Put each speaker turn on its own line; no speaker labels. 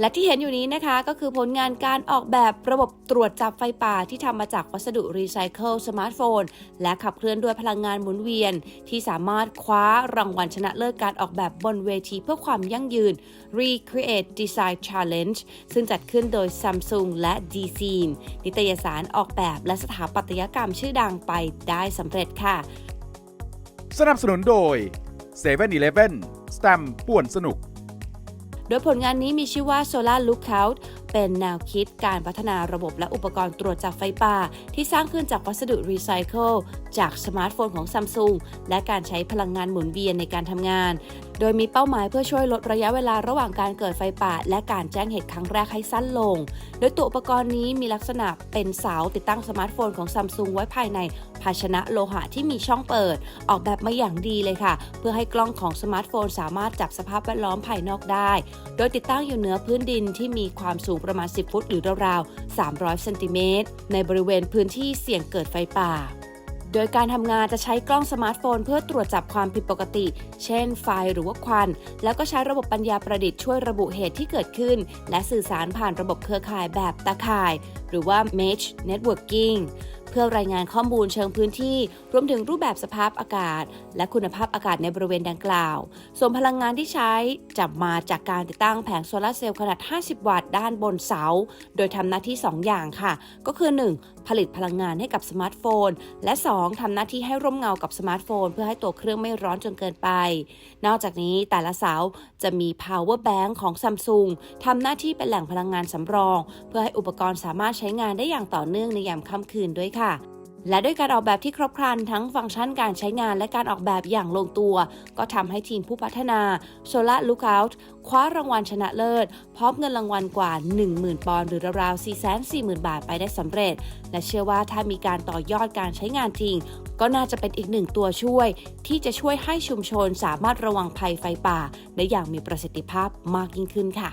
และที่เห็นอยู่นี้นะคะก็คือผลงานการออกแบบระบบตรวจจับไฟป่าที่ทำมาจากวัสดุรีไซเคิลสมาร์ทโฟน และขับเคลื่อนด้วยพลังงานหมุนเวียน ที่สามารถคว้ารางวัลชนะเลิศการออกแบบบนเวทีเพื่อความยั่งยืน Recreate Design Challenge ซึ่งจัดขึ้นโดย Samsung และ d c e n นิตยสารออกแบบและสถาปัตยกรรมชื่อดังไปได้สำเร็จค่ะ
สนับสนุนโดย7 e เ e ่ e อสแตมป่วนสนุก
ดยผลงานนี้มีชื่อว่า Solar Lookout เป็นแนวคิดการพัฒนาระบบและอุปกรณ์ตรวจจับไฟป่า ที่สร้างขึ้นจากวัสดุรีไซเคิลจากสมาร์ทโฟนของ Samsung และการใช้พลังงานหมุนเวียนในการทำงาน โดยมีเป้าหมายเพื่อช่วยลดระยะเวลาระหว่างการเกิดไฟป่า และการแจ้งเหตุครั้งแรกให้สั้นลง โดยตัวอุปกรณ์นี้มีลักษณะเป็นเสาติดตั้งสมาร์ทโฟนของ Samsung ไว้ภายใน ภาชนะโลหะที่มีช่องเปิด ออกแบบมาอย่างดีเลยค่ะ เพื่อให้กล้องของสมาร์ทโฟน สามารถจับสภาพแวดล้อมภายนอกได้ โดยติดตั้งอยู่เหนือพื้นดินที่มีความสูงประมาณ 10 ฟุตหรือราวๆ 300 เซนติเมตร ในบริเวณพื้นที่เสี่ยงเกิดไฟป่าโดยการทำงานจะใช้กล้องสมาร์ทโฟน เพื่อตรวจจับความผิดปกติ เช่น ไฟหรือว่าควัน แล้วก็ใช้ระบบปัญญาประดิษฐ์ช่วยระบุเหตุที่เกิดขึ้น และสื่อสารผ่านระบบเครือข่ายแบบตาข่าย หรือว่า Mesh Networking เพื่อรายงานข้อมูลเชิงพื้นที่ รวมถึงรูปแบบสภาพอากาศ และคุณภาพอากาศในบริเวณดังกล่าว ส่วนพลังงานที่ใช้จะมาจากการติดตั้งแผงโซลาร์เซลล์ขนาด 50 วัตต์ด้านบนเสา โดยทำหน้าที่ 2 อย่างค่ะ ก็คือ 1. ผลิตพลังงานให้กับสมาร์ทโฟน และ 2. ทำหน้าที่ให้ร่มเงากับสมาร์ทโฟน เพื่อให้ตัวเครื่องไม่ร้อนจนเกินไป นอกจากนี้แต่ละเสาจะมี power bank ของ Samsung ทำหน้าที่เป็นแหล่งพลังงานสำรอง เพื่อให้อุปกรณ์สามารถช้งานได้อย่างต่อเนื่องในยามค่ำคืนด้วยค่ะ และด้วยการออกแบบที่ครบครันทั้งฟังก์ชันการใช้งานและการออกแบบอย่างลงตัว ก็ทำให้ทีมผู้พัฒนา Solar Lookout คว้ารางวัลชนะเลิศ พร้อมเงินรางวัลกว่า 10,000 ปอนด์หรือราวๆ440,000 บาทไปได้สำเร็จ และเชื่อว่าถ้ามีการต่อยอดการใช้งานจริง ก็น่าจะเป็นอีกหนึ่งตัวช่วย ที่จะช่วยให้ชุมชนสามารถระวังภัยไฟป่า ได้อย่างมีประสิทธิภาพมากยิ่งขึ้นค่ะ